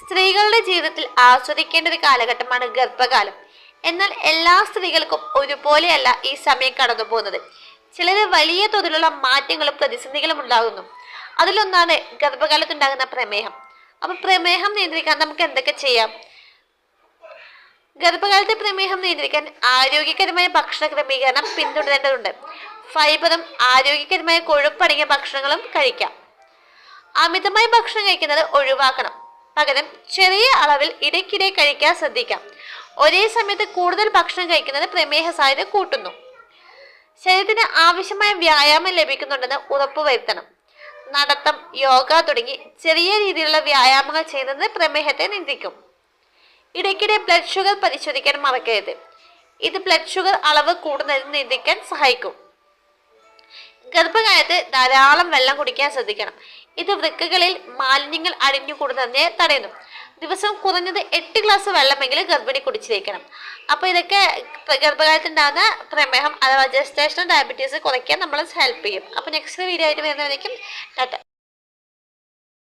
സ്ത്രീകളുടെ ജീവിതത്തിൽ ആസ്വദിക്കേണ്ട ഒരു കാലഘട്ടമാണ് ഗർഭകാലം. എന്നാൽ എല്ലാ സ്ത്രീകൾക്കും ഒരുപോലെയല്ല ഈ സമയം കടന്നു പോകുന്നത്. ചിലര് വലിയ തോതിലുള്ള മാറ്റങ്ങളും പ്രതിസന്ധികളും ഉണ്ടാകുന്നു. അതിലൊന്നാണ് ഗർഭകാലത്തുണ്ടാകുന്ന പ്രമേഹം. അപ്പൊ പ്രമേഹം നിയന്ത്രിക്കാൻ നമുക്ക് എന്തൊക്കെ ചെയ്യാം? ഗർഭകാലത്തെ പ്രമേഹം നിയന്ത്രിക്കാൻ ആരോഗ്യകരമായ ഭക്ഷണ ക്രമീകരണം പിന്തുടരേണ്ടതുണ്ട്. ഫൈബറും ആരോഗ്യകരമായ കൊഴുപ്പടങ്ങിയ ഭക്ഷണങ്ങളും കഴിക്കാം. അമിതമായ ഭക്ഷണം കഴിക്കുന്നത് ഒഴിവാക്കണം. പകരം ചെറിയ അളവിൽ ഇടയ്ക്കിടെ കഴിക്കാൻ ശ്രദ്ധിക്കാം. ഒരേ സമയത്ത് കൂടുതൽ ഭക്ഷണം കഴിക്കുന്നത് പ്രമേഹ സാധ്യത കൂട്ടുന്നു. ശരീരത്തിന് ആവശ്യമായ വ്യായാമം ലഭിക്കുന്നുണ്ടെന്ന് ഉറപ്പുവരുത്തണം നടത്തം യോഗ തുടങ്ങി ചെറിയ രീതിയിലുള്ള വ്യായാമങ്ങൾ ചെയ്യുന്നത് പ്രമേഹത്തെ നിയന്ത്രിക്കും ഇടയ്ക്കിടെ ബ്ലഡ് ഷുഗർ പരിശോധിക്കാൻ മറക്കരുത്. ഇത് ബ്ലഡ് ഷുഗർ അളവ് കൂടുന്നതിന് നിയന്ത്രിക്കാൻ സഹായിക്കും. ഗർഭകാലത്ത് ധാരാളം വെള്ളം കുടിക്കാൻ ശ്രദ്ധിക്കണം. ഇത് വൃക്കകളിൽ മാലിന്യങ്ങൾ അടിഞ്ഞുകൂടുന്നതിനെ തടയുന്നു. ദിവസം കുറഞ്ഞത് എട്ട് ഗ്ലാസ് വെള്ളമെങ്കിലും ഗർഭിണി കുടിച്ചിരിക്കണം. അപ്പോൾ ഇതൊക്കെ ഗർഭകാലത്ത് ഉണ്ടാകുന്ന പ്രമേഹം അഥവാ ജസ്റ്റേഷണൽ ഡയബറ്റീസ് കുറയ്ക്കാൻ നമ്മളെ ഹെൽപ്പ് ചെയ്യും. അപ്പോൾ നെക്സ്റ്റ് വീഡിയോ ആയിട്ട് വരുന്നവരേക്കും ടാറ്റ.